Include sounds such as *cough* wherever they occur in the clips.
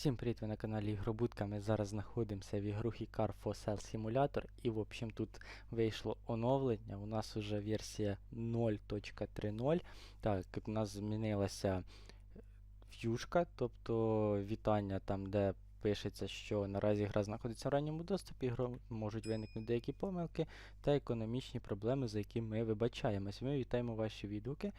Всім привіт, ви на каналі Ігробудка. Ми зараз знаходимося в ігрухі Car for Sale Simulator і в общем тут вийшло оновлення. У нас вже версія 0.3.0. Так, у нас змінилася в'юшка, тобто вітання там, де пишеться, що наразі гра знаходиться в ранньому доступі, гро можуть виникнути деякі помилки та економічні проблеми, за які ми вибачаємось. Ми вітаємо ваші відгуки,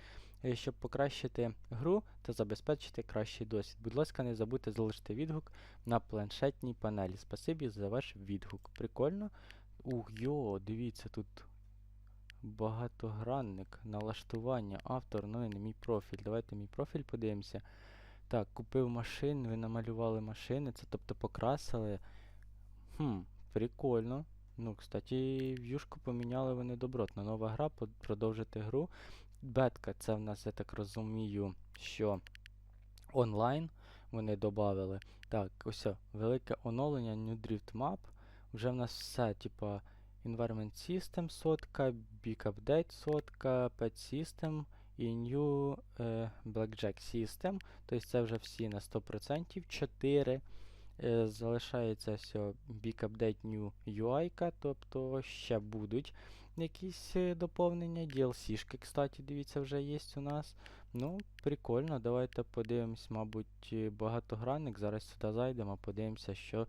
щоб покращити гру та забезпечити кращий досвід. Будь ласка, не забудьте залишити відгук на планшетній панелі. Спасибі за ваш відгук. Прикольно. Ух, йо, дивіться, тут багатогранник, налаштування, автор, ну і не мій профіль. Давайте мій профіль подивимося. Так, купив машин, ви намалювали машини, це тобто покрасили. Хм, прикольно. Ну, кстати, в'юшку поміняли вони добротно. Нова гра, продовжити гру. Бетка, це в нас, я так розумію, що онлайн вони додали. Так, ось, велике оновлення, New Drift Map. Вже в нас все, типа, Environment System сотка, Big Update сотка, Pet System і New е, Blackjack System. Тобто це вже всі на 100%. 4. Е, залишається все Big Update New UI, тобто ще будуть якісь е, доповнення. DLC-шки, кстати, дивіться, вже є у нас. Ну, прикольно. Давайте подивимось, мабуть, е, багатогранник. Зараз сюди зайдемо, подивимося, що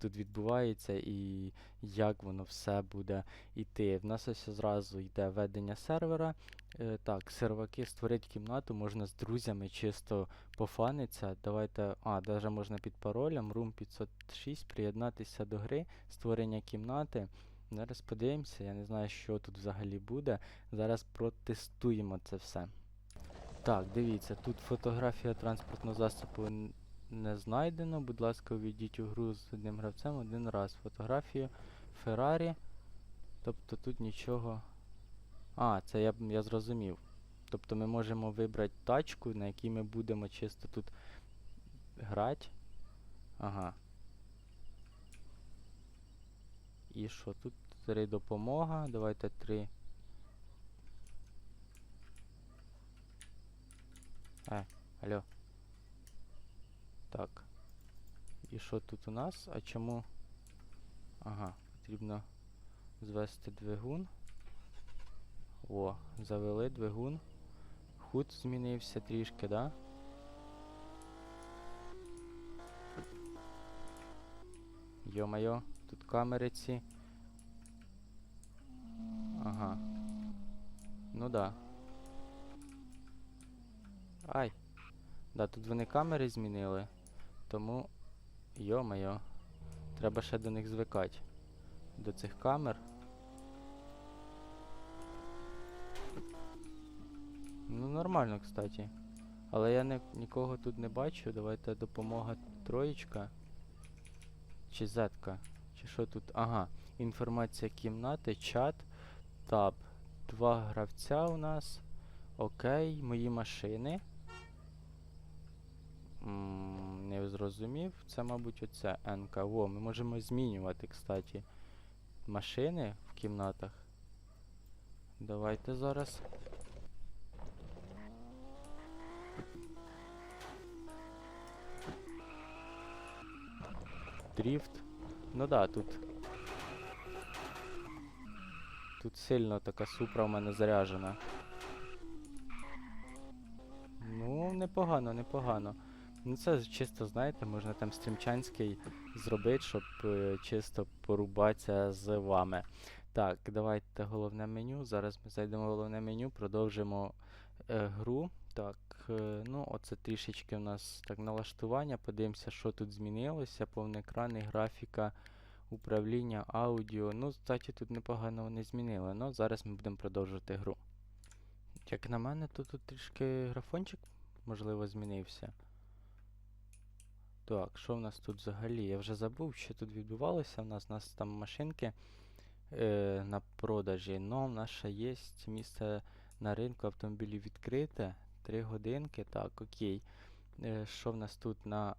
тут відбувається і як воно все буде йти. В нас ось зразу йде ведення сервера. Е, так, серваки створити кімнату, можна з друзями чисто пофаниться. Давайте. А, даже можна під паролем room 506 приєднатися до гри, створення кімнати. Зараз подивимося, я не знаю, що тут взагалі буде. Зараз протестуємо це все. Так, дивіться, тут фотографія транспортного засобу не знайдено. Будь ласка, увійдіть у гру з одним гравцем один раз. Фотографію Феррарі. Тобто тут нічого. А, це я, я зрозумів. Тобто ми можемо вибрати тачку, на якій ми будемо чисто тут грати. Ага. І що тут? Три допомога. Давайте три. Е, алло. Так. І що тут у нас? А чому? Ага, потрібно звести двигун. О, завели двигун. Худ змінився трішки, да? Йо-моє, тут камери ці. Ага. Ну да. Ай. Да, тут вони камери змінили. Тому. Йо-моє. Треба ще до них звикати. До цих камер. Ну, нормально, кстати. Але я не, нікого тут не бачу. Давайте допомога троєчка. Чи зетка. Чи що тут? Ага. Інформація кімнати, чат, таб. Два гравця у нас. Окей, мої машини. Не зрозумів. Це, мабуть, оце НК. Во, ми можемо змінювати, кстати, машини в кімнатах. Давайте зараз. Дріфт. Ну да, тут. Тут сильно така супра в мене заряжена. Ну, непогано, непогано. Ну це чисто, знаєте, можна там стрімчанський зробити, щоб е, чисто порубатися з вами. Так, давайте головне меню. Зараз ми зайдемо в головне меню, продовжимо е, гру. Так, е, ну оце трішечки у нас так налаштування. Подивимося, що тут змінилося. Повноекранний графіка, управління, аудіо. Ну, кстати, тут непогано вони змінили. Ну, зараз ми будемо продовжувати гру. Як на мене, то тут трішки графончик, можливо, змінився. Так, що в нас тут взагалі? Я вже забув, що тут відбувалося. У нас, у нас там машинки е, на продажі. Ну, в нас ще є місце на ринку автомобілів відкрите. Три годинки. Так, окей. Е, що в нас тут на.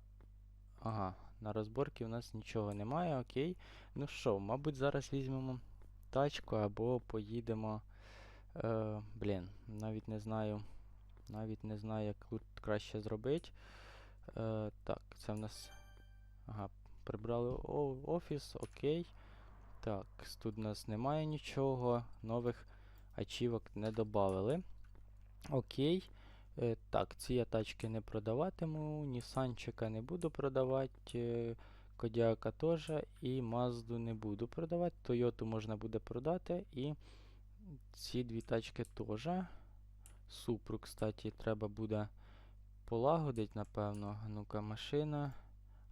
Ага, на розборки у нас нічого немає, окей. Ну що, мабуть, зараз візьмемо тачку або поїдемо. Е, блін, навіть не знаю. Навіть не знаю, як тут краще зробити. Е, так, це в нас Ага, прибрали офіс, окей. Так, тут у нас немає нічого, нових ачівок не додали. Окей. Е, так, ці я тачки не продаватиму, Нісанчика не буду продавати, е, Кодіака теж і Мазду не буду продавати. Тойоту можна буде продати і ці дві тачки теж. Супру, кстати, треба буде полагодити, напевно. Ну-ка, машина,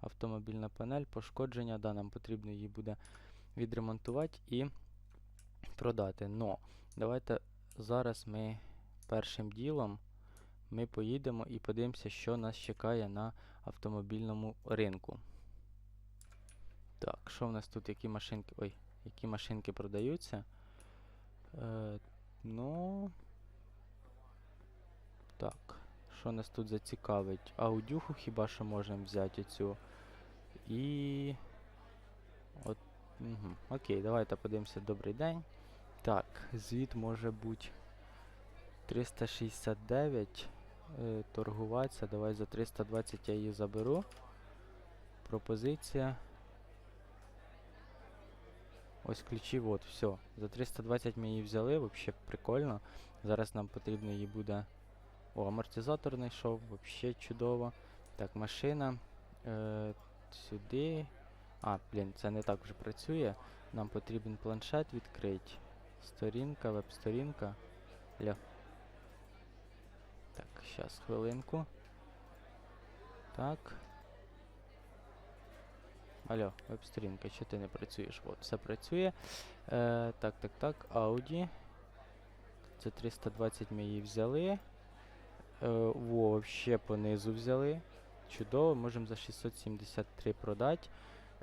автомобільна панель, пошкодження. Да, нам потрібно її буде відремонтувати і продати. Но давайте зараз ми першим ділом ми поїдемо і подивимося, що нас чекає на автомобільному ринку. Так, що в нас тут, які машинки. Ой, які машинки продаються? Е, ну. Так. Що нас тут зацікавить? Аудюху хіба що можемо взяти цю. І. От. Угу. Окей, давайте подивимося. Добрий день. Так, звіт може бути 369. Е, торгуватися. Давай за 320 я її заберу. Пропозиція. Ось ключі, от, все. За 320 ми її взяли, взагалі прикольно. Зараз нам потрібно її буде. О, амортизатор знайшов, взагалі чудово. Так, машина. Е, сюди. А, блін, це не так вже працює. Нам потрібен планшет відкрити. Сторінка, веб-сторінка. Зараз хвилинку. Так. Алло, веб-сторінка, що ти не працюєш? От, все працює. Е, так, так, так. Audi. Це 320 ми її взяли. Е, во, ще понизу взяли. Чудово, можемо за 673 продати.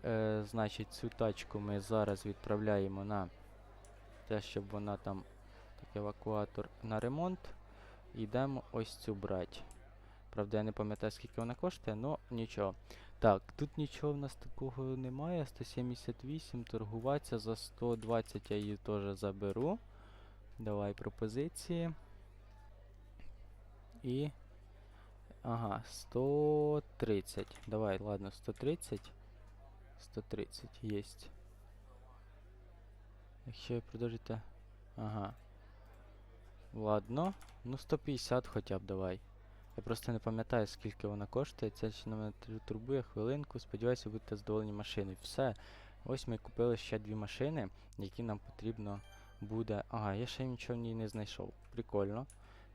Е, значить, цю тачку ми зараз відправляємо на те, щоб вона там, так, евакуатор на ремонт. Йдемо ось цю брати. Правда, я не пам'ятаю, скільки вона коштує, але нічого. Так, тут нічого в нас такого немає. 178, торгуватися за 120 я її теж заберу. Давай пропозиції. І. Ага, 130. Давай, ладно, 130. 130 єсть. Якщо ви продовжите. Ага. Ладно. Ну 150 хоча б давай. Я просто не пам'ятаю, скільки вона коштує. Це ще на мене турбує хвилинку. Сподіваюся, будете задоволені машиною. Все. Ось ми купили ще дві машини, які нам потрібно буде. Ага, я ще нічого в ній не знайшов. Прикольно.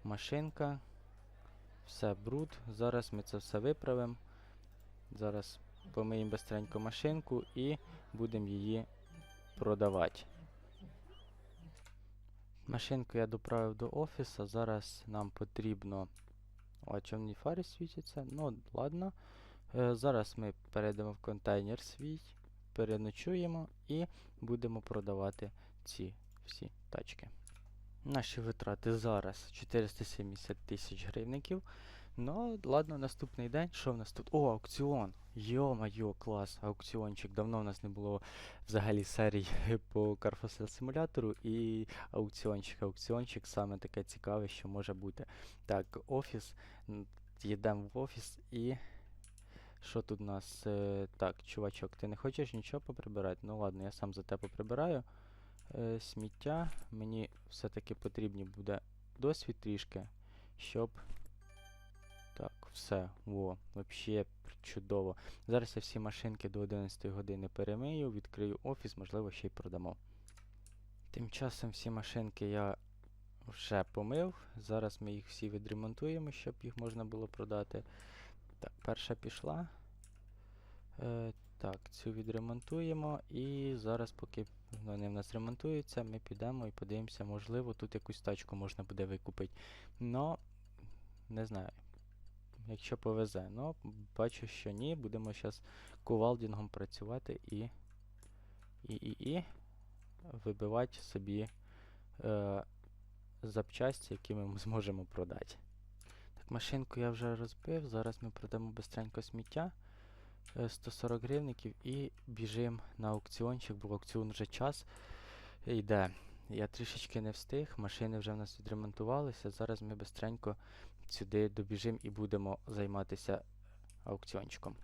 Машинка. Все, бруд. Зараз ми це все виправимо. Зараз помиємо быстренько машинку і будемо її продавати. Машинку я доправив до офісу. Зараз нам потрібно. О, чомні фари світяться. Ну, ладно. Е, зараз ми перейдемо в контейнер свій, переночуємо і будемо продавати ці всі тачки. Наші витрати зараз 470 тисяч гривників. Ну, ладно, наступний день. Що в нас тут? О, аукціон! Йо-майо, клас, аукціончик. Давно в нас не було взагалі серій *laughs* по Car Fossil симулятору і аукціончик. Аукціончик саме таке цікаве, що може бути. Так, офіс. Їдемо в офіс і. Що тут у нас? Е, так, чувачок, ти не хочеш нічого поприбирати? Ну ладно, я сам за тебе поприбираю. Е, сміття. Мені все-таки потрібні буде досвід трішки, щоб. Так, все. Во, взагалі чудово. Зараз я всі машинки до 11 години перемию, відкрию офіс, можливо, ще й продамо. Тим часом всі машинки я вже помив. Зараз ми їх всі відремонтуємо, щоб їх можна було продати. Так, перша пішла. Е, так, цю відремонтуємо. І зараз, поки вони в нас ремонтуються, ми підемо і подивимося, можливо, тут якусь тачку можна буде викупити. Но, не знаю. Якщо повезе. Ну, бачу, що ні. Будемо зараз кувалдінгом працювати і. І, і, і вибивати собі е, запчасті, які ми *laughs* зможемо продати. Так, машинку я вже розбив. Зараз ми продамо бистренько сміття. е, 140 гривників і біжимо на аукціончик, бо аукціон вже час йде. Я трішечки не встиг, машини вже в нас відремонтувалися. Зараз ми бистренько сюди добіжимо і будемо займатися аукціончиком.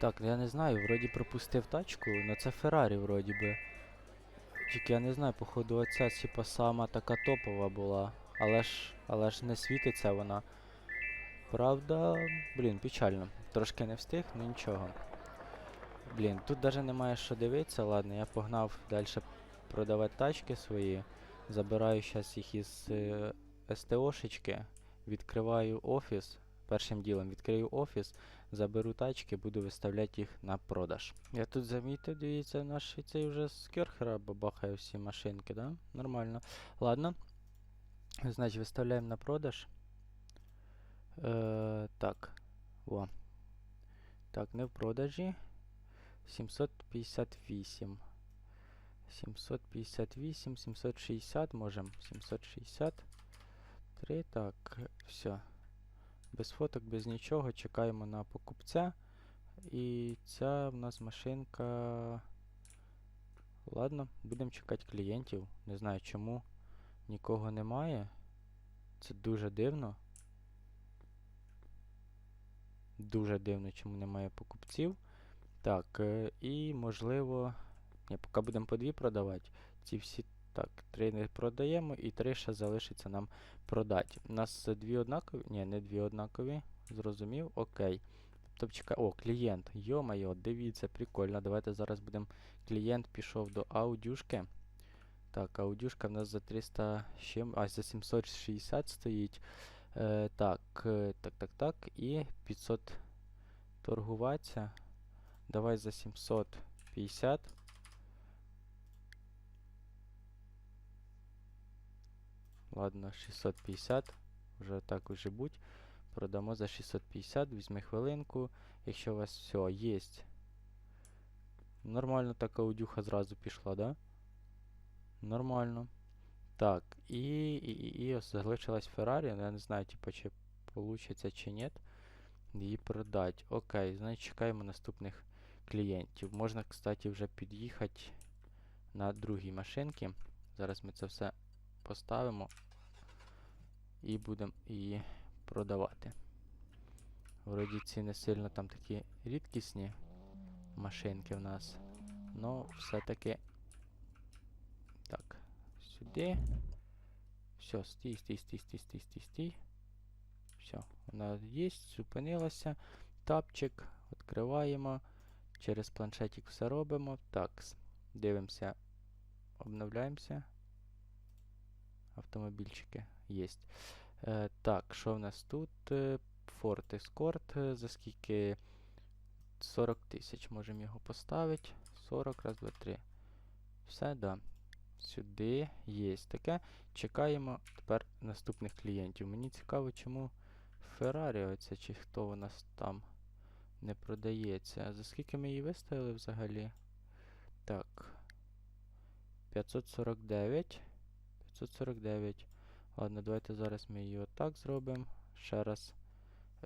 Так, я не знаю, вроді пропустив тачку, але це Феррарі вроді би. Тільки я не знаю, походу оця типа сама така топова була. Але ж, але ж не світиться вона. Правда, блін, печально. Трошки не встиг, ну нічого. Блін, тут навіть немає що дивитися, ладно, я погнав далі продавати тачки свої. Забираю зараз їх із е, СТОшечки, відкриваю офіс. Першим ділом відкрию офіс, заберу тачки, буду виставляти їх на продаж. Я тут замітив, дивіться, наш цей вже з керхера бабахає всі машинки, да? Нормально. Ладно. Значить, виставляємо на продаж. Е, так. О. Так, не в продажі. 758. 758, 760 можемо. 763. Так, все. Без фоток, без нічого. Чекаємо на покупця. І ця в нас машинка. Ладно, будемо чекати клієнтів. Не знаю чому нікого немає. Це дуже дивно. Дуже дивно, чому немає покупців. Так, е, і можливо. Ні, поки будемо по дві продавати. Ці всі. Так, три не продаємо і три ще залишиться нам продати. У нас дві однакові. Ні, не дві однакові. Зрозумів, окей. Тобто чекай. О, клієнт. Йо-майо, дивіться, прикольно. Давайте зараз будемо. Клієнт пішов до аудюшки. Так, аудюшка в нас за 300 з чим. А, за 760 стоїть. Е, так, е, так, так, так. І 500 торгуватися. Давай за 750. Ладно, 650. Вже так уже будь. Продамо за 650. Візьми хвилинку. Якщо у вас все є. Нормально така аудюха зразу пішла, да? Нормально. Так, і, і, і, і ось залишилась Феррарі. Я не знаю, типу, чи получиться чи ні. Її продати. Окей, значить чекаємо наступних клієнтів. Можна, кстати, вже під'їхати на другій машинці. Зараз ми це все поставимо і будемо її продавати. Вроді ці не сильно там такі рідкісні машинки в нас. Но все-таки. Так, сюди. Все, стій, стій, стій, стій, стій, стій, стій. Все, вона є, зупинилася. Тапчик, відкриваємо. Через планшетик все робимо. Так, дивимося, обновляємося. Автомобільчики є. Е, так, що в нас тут? Е, Ford Escort, е, за скільки 40 тисяч можемо його поставити. 40, раз, два, три. Все, да. Сюди є таке. Чекаємо тепер наступних клієнтів. Мені цікаво, чому Феррарі оця, чи хто у нас там не продається. За скільки ми її виставили взагалі? Так. 549. 549. Ладно, давайте зараз ми її отак зробимо. Ще раз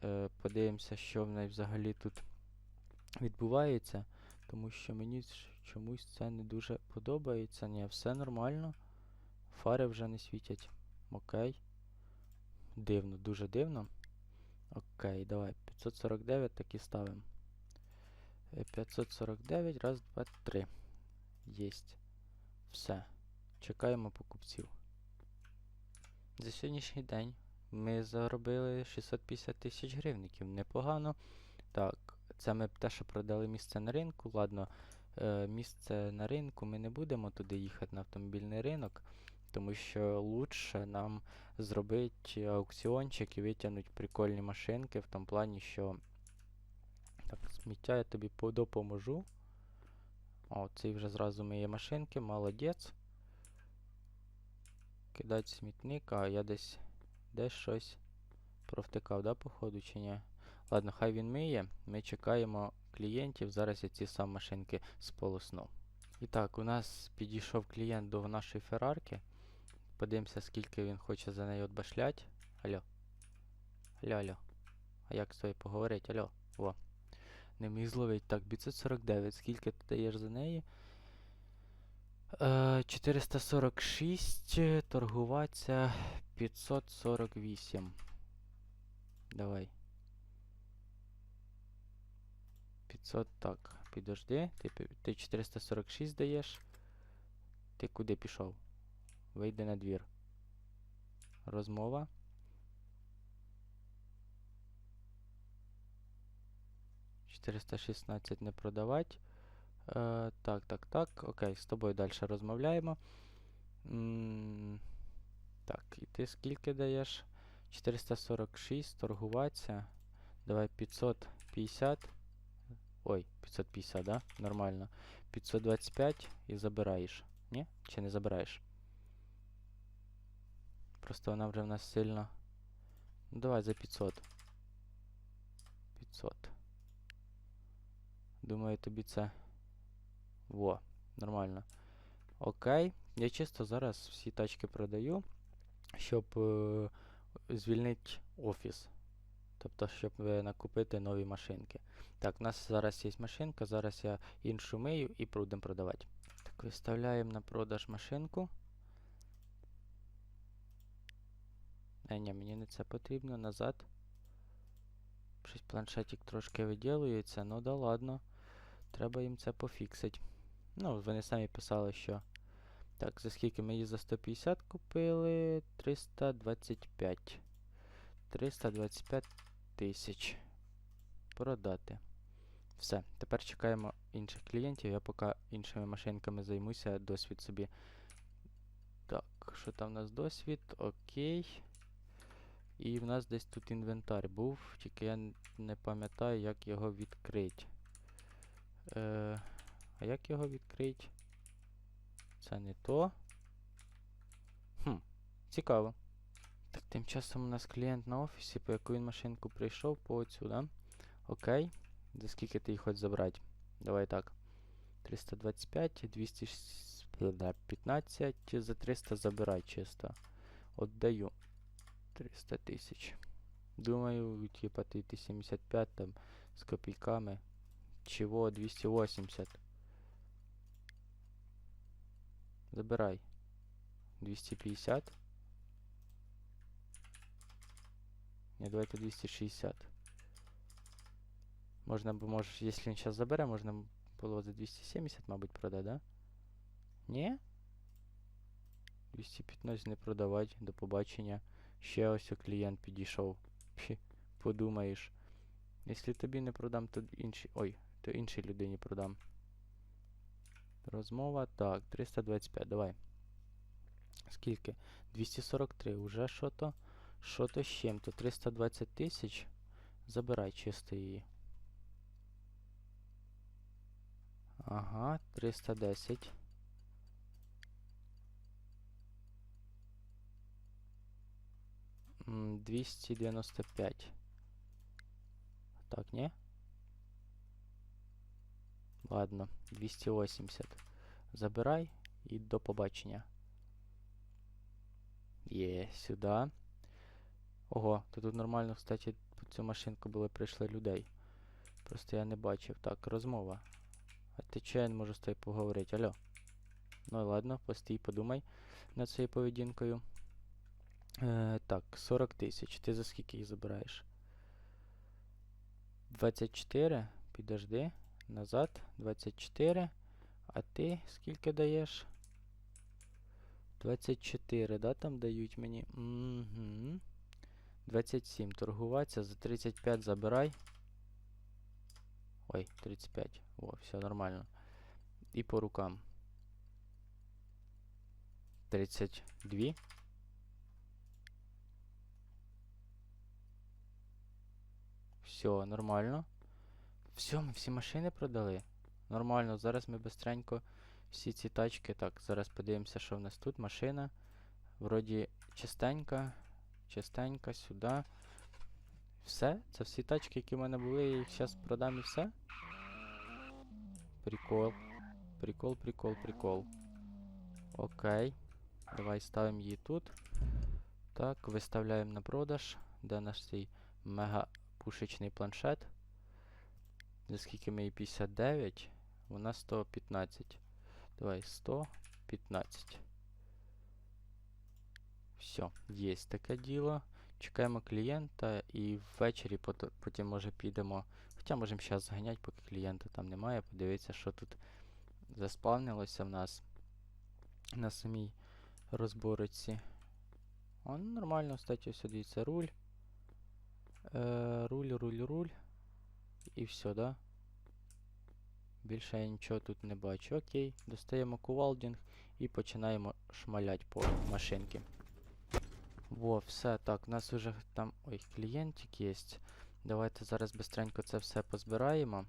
е, подивимося, що в неї взагалі тут відбувається. Тому що мені чомусь це не дуже подобається. Ні, все нормально. Фари вже не світять. Окей. Дивно, дуже дивно. Окей, давай. 549 так і ставимо. Е, 549, раз, два, три. Єсть. Все. Чекаємо покупців. За сьогоднішній день ми заробили 650 тисяч гривників. Непогано. Так, це ми те, що продали місце на ринку. Ладно, е, місце на ринку ми не будемо туди їхати на автомобільний ринок, тому що лучше нам зробити аукціончик і витягнути прикольні машинки в тому плані, що. Так, сміття я тобі допоможу. О, цей вже зразу миє машинки, молодець. Кидать смітник, а я десь десь щось провтикав, да, походу, чи ні? Ладно, хай він миє. Ми чекаємо клієнтів. Зараз я ці сам машинки сполосну. І так, у нас підійшов клієнт до нашої феррарки. Подивимося, скільки він хоче за неї отбашлять. Алло. Алло, алло. А як з тобою поговорити? Алло. О. Не міг зловить. Так, 549. Скільки ти даєш за неї? Е, 446. е, Торгуватися 548. Давай. 500, так, підожди. Ти, ти 446 даєш. Ти куди пішов? Вийди на двір. Розмова. Чотириста шістнадцять не продавать. Е, так, так, так. Окей, з тобою далі розмовляємо. М, так, і ти скільки даєш? 446, торгуватися. Давай 550. Ой, 550, да? Нормально. 525 і забираєш. Ні? Чи не забираєш? Просто вона вже в нас сильно. Ну давай за 500. 500. Думаю, тобі це. Во, нормально. Окей. Я чисто зараз всі тачки продаю, щоб е, звільнити офіс. Тобто, щоб е, накупити нові машинки. Так, у нас зараз є машинка, зараз я іншу мию і будемо продавати. Так, виставляємо на продаж машинку. Е, ні, мені не це потрібно, назад. Щось планшетик трошки виділюється, ну да ладно. Треба їм це пофіксити. Ну, вони самі писали, що. Так, за скільки ми її за 150 купили? 325. 325 тисяч. Продати. Все. Тепер чекаємо інших клієнтів. Я поки іншими машинками займуся, досвід собі. Так, що там у нас досвід? Окей. І в нас десь тут інвентар був, тільки я не пам'ятаю, як його відкрити. Е, а як його відкрити? Це не то. Хм, цікаво. Так, тим часом у нас клієнт на офісі, по яку він машинку прийшов, по оцю, да? Окей. За скільки ти їх хочеш забрати? Давай так. 325, 215, за 300 забирай чисто. Отдаю. 300 тисяч. Думаю, типа ти, ти 75 там з копійками. Чего 280? Забирай. 250. Ні, давайте 260. Можна б, може, якщо він зараз забере, можна було за 270, мабуть, продати, да? Ні? 215 не продавати, до побачення. Ще ось клієнт підійшов. Подумаєш. Якщо тобі не продам, то іншій. Ой, то іншій людині продам. Розмова. Так, 325, давай. Скільки? 243. Уже що-то. Що-то з чим-то. 320 тисяч. Забирай чисто її. Ага, 310. М, 295. Так, не? Ладно, 280. Забирай і до побачення. Є, сюди. Ого, то тут нормально, кстати, по цю машинку були прийшли людей. Просто я не бачив. Так, розмова. А ти чи я не можу з тобою поговорити? Алло. Ну і ладно, постій, подумай над своєю поведінкою. Е, так, 40 тисяч. Ти за скільки їх забираєш? 24. Підожди. Назад. 24. А ти скільки даєш? 24, да, там дають мені. Угу. 27. Торгуватися. За 35 забирай. Ой, 35. О, все нормально. І по рукам. 32. Все, нормально. Все, ми всі машини продали. Нормально, зараз ми бистренько всі ці тачки. Так, зараз подивимося, що в нас тут. Машина. Вроді чистенька. Чистенька, сюди. Все? Це всі тачки, які в мене були, я їх зараз продам і все. Прикол. Прикол, прикол, прикол. Окей. Давай ставимо її тут. Так, виставляємо на продаж. Де наш цей мега пушечний планшет. За скільки ми її 59, вона 115. Давай 115. Все, є таке діло. Чекаємо клієнта і ввечері потім може підемо Хоча можемо зараз зганяти, поки клієнта там немає, подивитися, що тут заспавнилося в нас на самій розборочці. О, ну, нормально, кстати, ось дивіться, руль. Е, руль, руль, руль. І все, да? Більше я нічого тут не бачу. Окей, достаємо кувалдінг і починаємо шмалять по машинці. Во, все, так, у нас вже там. Ой, клієнтик є. Давайте зараз бистренько це все позбираємо.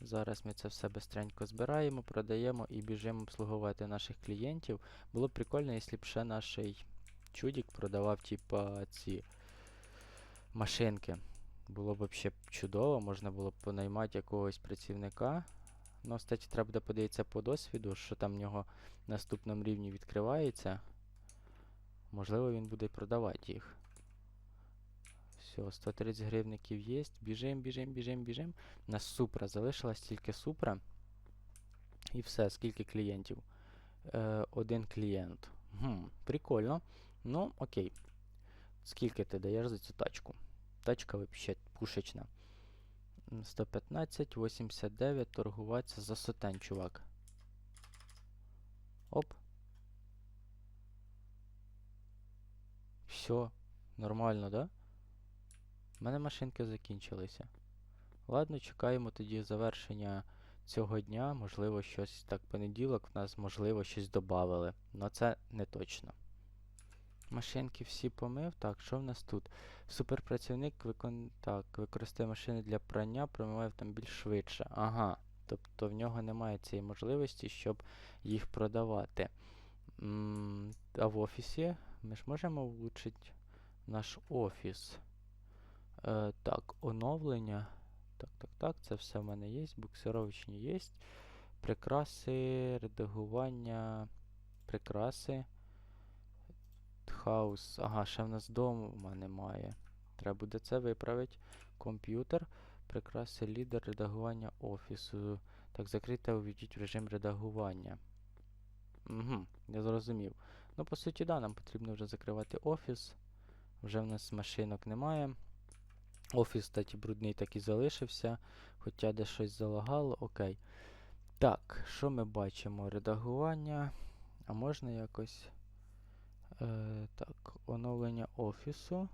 Зараз ми це все бистренько збираємо, продаємо і біжимо обслуговувати наших клієнтів. Було б прикольно, якщо б ще наш чудік продавав, типа, ці машинки. Було б взагалі чудово, можна було б понаймати якогось працівника. Ну, кстати, треба буде подивитися по досвіду, що там в нього на наступному рівні відкривається. Можливо, він буде продавати їх. Все, 130 гривників є. Біжим, біжим, біжим, біжим. У нас супра. Залишилась тільки супра. І все, скільки клієнтів? Е, один клієнт. Хм, прикольно. Ну, окей. Скільки ти даєш за цю тачку? Тачка взагалі пушечна. М, 115, 89, торгуватися за сотень, чувак. Оп. Все, нормально, да? У мене машинки закінчилися. Ладно, чекаємо тоді завершення цього дня. Можливо, щось так понеділок в нас, можливо, щось додавали. Но це не точно. Машинки всі помив. Так, що в нас тут? Суперпрацівник викон... так, використовує машини для прання, промиває автомобіль швидше. Ага. Тобто в нього немає цієї можливості, щоб їх продавати. М, а в офісі ми ж можемо влучити наш офіс. Е, так, оновлення. Так, так, так, це все в мене є. Буксировочні є. Прикраси, редагування, прикраси. Хаус. Ага, ще в нас дома немає. Треба буде це виправити. Комп'ютер. Прикраси лідер редагування офісу. Так, закрите, увійдіть в режим редагування. Угу, я зрозумів. Ну, по суті, да, нам потрібно вже закривати офіс. Вже в нас машинок немає. Офіс, кстати, брудний так і залишився. Хоча де щось залагало, окей. Так, що ми бачимо? Редагування. А можна якось. Е, так, оновлення офісу.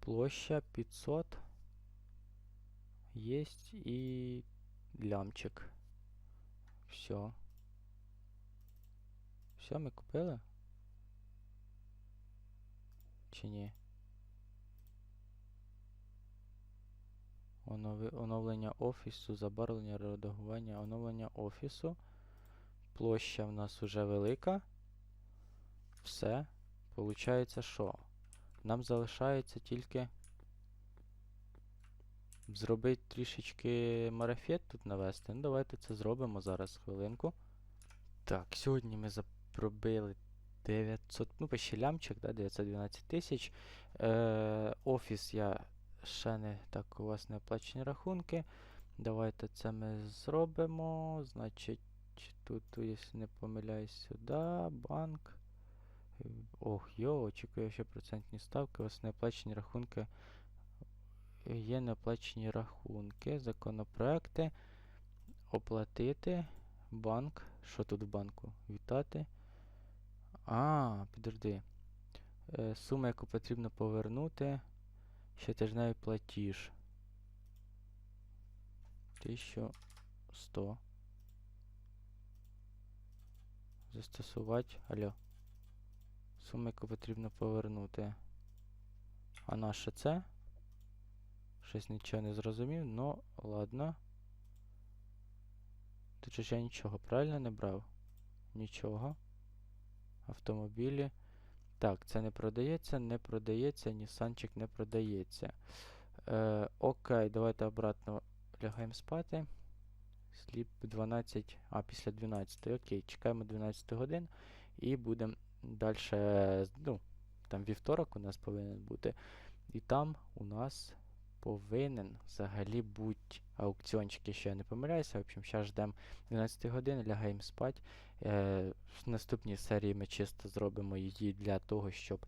Площа 500. Єсть і лямчик. Все. Все, ми купили? Чи ні? Оновлення офісу, забарвлення, редагування, оновлення офісу. Площа в нас уже велика. Все. Получається, що? Нам залишається тільки зробити трішечки марафет тут навести. Ну, давайте це зробимо зараз хвилинку. Так, сьогодні ми запробили 900, ну, почти лямчик, да, 912 тисяч. Е, офіс я ще не так, у вас не оплачені рахунки. Давайте це ми зробимо. Значить, тут, якщо не помиляюсь, сюди, банк. Ох, йо, очікую ще процентні ставки. Вас неоплачені рахунки. Є неоплачені рахунки, законопроекти. Оплатити. Банк. Що тут в банку? Вітати. А, підожди. Е, сума, яку потрібно повернути. Щотижневий платіж. 1100. Застосувати. Алло. Сума, яку потрібно повернути. А наше це? Щось нічого не зрозумів, ну ладно. Ж я нічого правильно не брав? Нічого. Автомобілі. Так, це не продається, не продається, Нісанчик не продається. Е, окей, давайте обратно лягаємо спати. Сліп 12. А, після 12. Окей, чекаємо 12 годин і будемо далі. Ну, там вівторок у нас повинен бути. І там у нас повинен взагалі бути аукціончик, якщо я не помиляюся. В общем, зараз ждемо 12 годин, лягаємо спати. Е, в наступній серії ми чисто зробимо її для того, щоб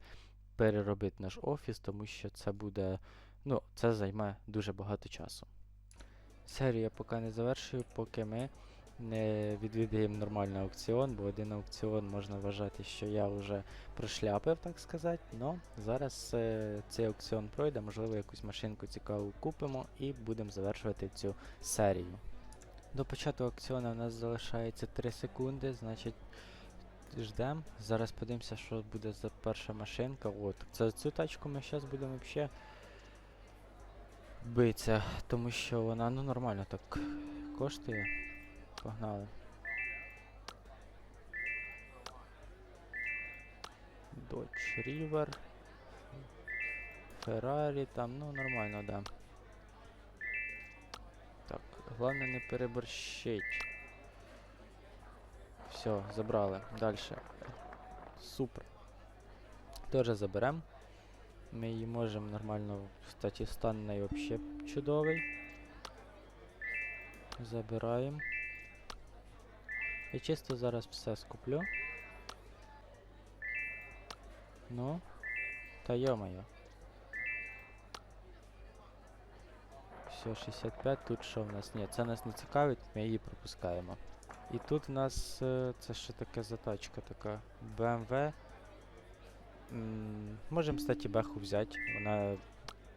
переробити наш офіс, тому що це буде Ну, це займе дуже багато часу. Серію я поки не завершую, поки ми не відвідаємо нормальний аукціон, бо один аукціон можна вважати, що я вже прошляпив, так сказати. Но зараз е, цей аукціон пройде, можливо, якусь машинку цікаву купимо і будемо завершувати цю серію. До початку аукціону у нас залишається 3 секунди, значить ждемо. Зараз подивимося, що буде за перша машинка. От, за цю тачку ми зараз будемо взагалі битися, тому що вона ну нормально так коштує. Погнали. Dodge River. Ferrari там, ну нормально, да. Так, головне не переборщить. Все, забрали. Дальше. Супер. Тоже заберемо. Ми її можемо нормально, кстати, стан неї взагалі чудовий. Забираємо. Я чисто зараз все скуплю. Ну, та йо-моє. Все, 65, тут що в нас? Ні, це нас не цікавить, ми її пропускаємо. І тут в нас е, це що таке за тачка така? BMW. Можемо, кстати, беху взяти. Вона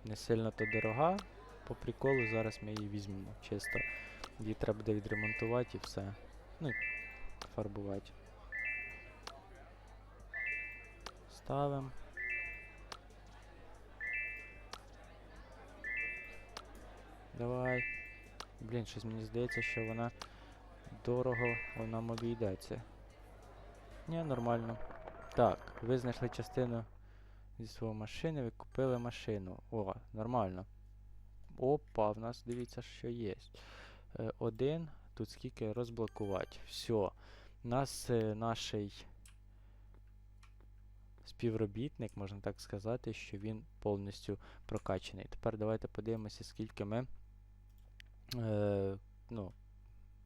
не сильно то дорога. По приколу зараз ми її візьмемо. Чисто. Її треба буде відремонтувати і все. Ну, фарбувати. Ставимо. Давай. Блін, щось мені здається, що вона дорого вона обійдеться. Ні, нормально. Так, ви знайшли частину зі своєї машини, ви купили машину. О, нормально. Опа, в нас дивіться, що є. Е, один, тут скільки розблокувати. Все. Нас е, наший співробітник, можна так сказати, що він повністю прокачаний. Тепер давайте подивимося, скільки ми. Е, ну,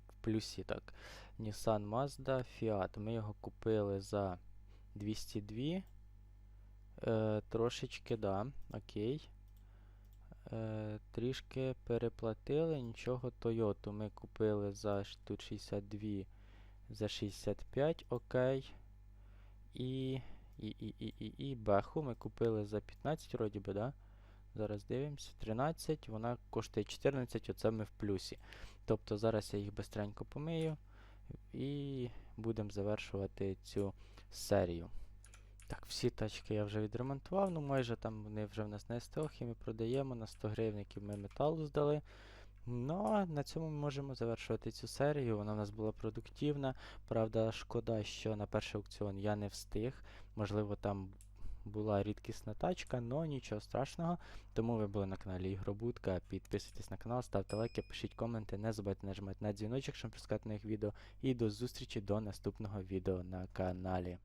в плюсі так. Nissan Mazda Fiat. Ми його купили за 202. Е, трошечки, да, окей. Е, трішки переплатили, нічого Toyota ми купили за тут 62 за 65, окей. І, і, і, і, і, і Беху ми купили за 15, вроді би, да? Зараз дивимося. 13, вона коштує 14, оце ми в плюсі. Тобто зараз я їх бистренько помию і будемо завершувати цю серію. Так, всі тачки я вже відремонтував, ну майже там вони вже в нас на СТО, і ми продаємо на 100 гривників ми металу здали. Ну, а на цьому ми можемо завершувати цю серію. Вона в нас була продуктивна. Правда, шкода, що на перший аукціон я не встиг. Можливо, там була рідкісна тачка, але нічого страшного. Тому ви були на каналі Ігробудка. Підписуйтесь на канал, ставте лайки, пишіть коменти, не забудьте нажимати на дзвіночок, щоб не пропускати нових відео. І до зустрічі до наступного відео на каналі.